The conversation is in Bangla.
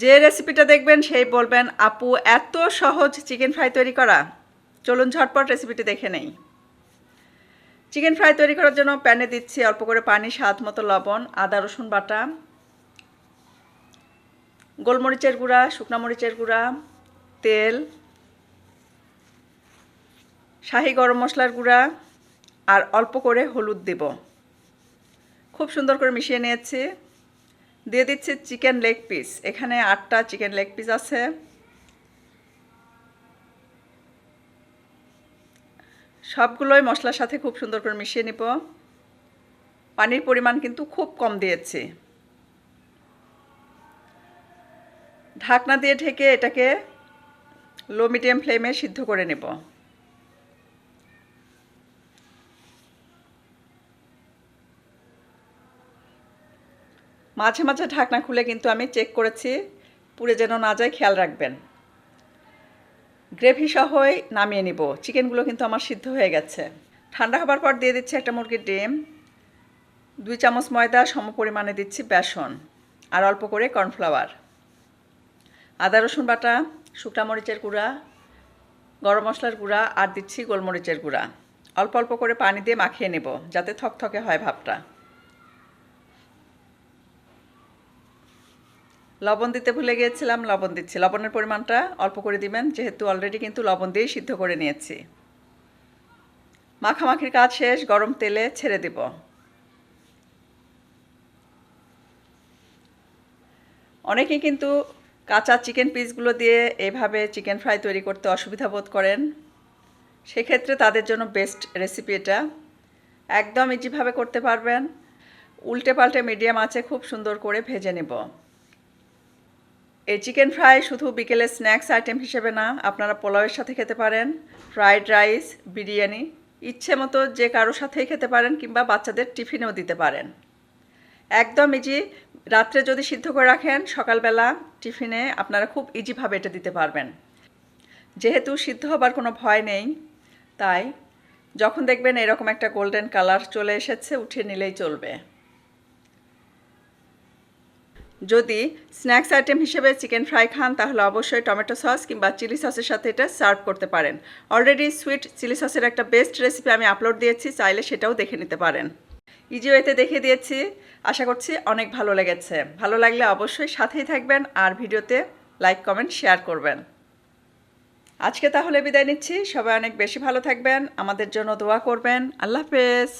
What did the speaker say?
যে রেসিপিটা দেখবেন সেই বলবেন, আপু, এত সহজ চিকেন ফ্রাই তৈরি করা। চলুন ঝটপট রেসিপিটি দেখে নেই। চিকেন ফ্রাই তৈরি করার জন্য প্যানে দিচ্ছি অল্প করে পানি, স্বাদ মতো লবণ, আদা, রসুন বাটা, গোলমরিচের গুঁড়া, শুকনা মরিচের গুঁড়া, তেল, শাহি গরম মশলার গুঁড়া, আর অল্প করে হলুদ দেব। খুব সুন্দর করে মিশিয়ে নিয়েছি। দিয়ে দিচ্ছি চিকেন লেগ পিস। এখানে আটটা চিকেন লেগ পিস আছে। সবগুলোই মশলার সাথে খুব সুন্দর করে মিশিয়ে নিব। পানির পরিমাণ কিন্তু খুব কম দিয়েছি। ঢাকনা দিয়ে ঢেকে এটাকে লো মিডিয়াম ফ্লেমে সিদ্ধ করে নেব। মাঝে মাঝে ঢাকনা খুলে কিন্তু আমি চেক করেছি, পুড়ে যেন না যায়, খেয়াল রাখবেন। গ্রেভি সহই নামিয়ে নিব। চিকেনগুলো কিন্তু আমার সিদ্ধ হয়ে গেছে। ঠান্ডা হবার পর দিয়ে দিচ্ছি একটা মুরগির ডিম। দুই চামচ ময়দা সম পরিমাণে দিচ্ছি বেসন আর অল্প করে কর্নফ্লাওয়ার। আদা, রসুন বাটা, শুকনা মরিচের গুঁড়া, গরম মশলার গুঁড়া আর দিচ্ছি গোলমরিচের গুঁড়া। অল্প অল্প করে পানি দিয়ে মাখিয়ে নেব, যাতে থকথকে হয় ভাবটা। লবণ দিতে ভুলে গিয়েছিলাম, লবণ দিচ্ছি। লবণের পরিমাণটা অল্প করে দিবেন, যেহেতু অলরেডি কিন্তু লবণ দিয়েই সিদ্ধ করে নিয়েছি। মাখামাখির কাজ শেষ, গরম তেলে ছেড়ে দিব। অনেকেই কিন্তু কাঁচা চিকেন পিসগুলো দিয়ে এভাবে চিকেন ফ্রাই তৈরি করতে অসুবিধা বোধ করেন। সেক্ষেত্রে তাদের জন্য বেস্ট রেসিপি এটা। একদম ইজিভাবে করতে পারবেন। উল্টে পাল্টে মিডিয়াম আছে, খুব সুন্দর করে ভেজে নেব। এই চিকেন ফ্রাই শুধু বিকেলে স্ন্যাক্স আইটেম হিসেবে না, আপনারা পোলাওয়ের সাথে খেতে পারেন, ফ্রাইড রাইস, বিরিয়ানি, ইচ্ছে মতো যে কারোর সাথেই খেতে পারেন কিংবা বাচ্চাদের টিফিনেও দিতে পারেন। একদম ইজি রাত্রে যদি সিদ্ধ করে রাখেন, সকালবেলা টিফিনে আপনারা খুব ইজিভাবে এটা দিতে পারবেন। যেহেতু সিদ্ধ হবার কোনো ভয় নেই, তাই যখন দেখবেন এরকম একটা গোল্ডেন কালার চলে এসেছে, উঠিয়ে নিলেই চলবে। যদি স্ন্যাক্স আইটেম হিসেবে চিকেন ফ্রাই খান, তাহলে অবশ্যই টমেটো সস কিংবা চিলি সসের সাথে এটা সার্ভ করতে পারেন। অলরেডি সুইট চিলি সসের একটা বেস্ট রেসিপি আমি আপলোড দিয়েছি, চাইলে সেটাও দেখে নিতে পারেন। ইজি ওয়েতে দেখে দিয়েছি। আশা করছি অনেক ভালো লেগেছে। ভালো লাগলে অবশ্যই সাথেই থাকবেন আর ভিডিওতে লাইক কমেন্ট শেয়ার করবেন। আজকে তাহলে বিদায় নিচ্ছি। সবাই অনেক বেশি ভালো থাকবেন। আমাদের জন্য দোয়া করবেন। আল্লাহ হাফেজ।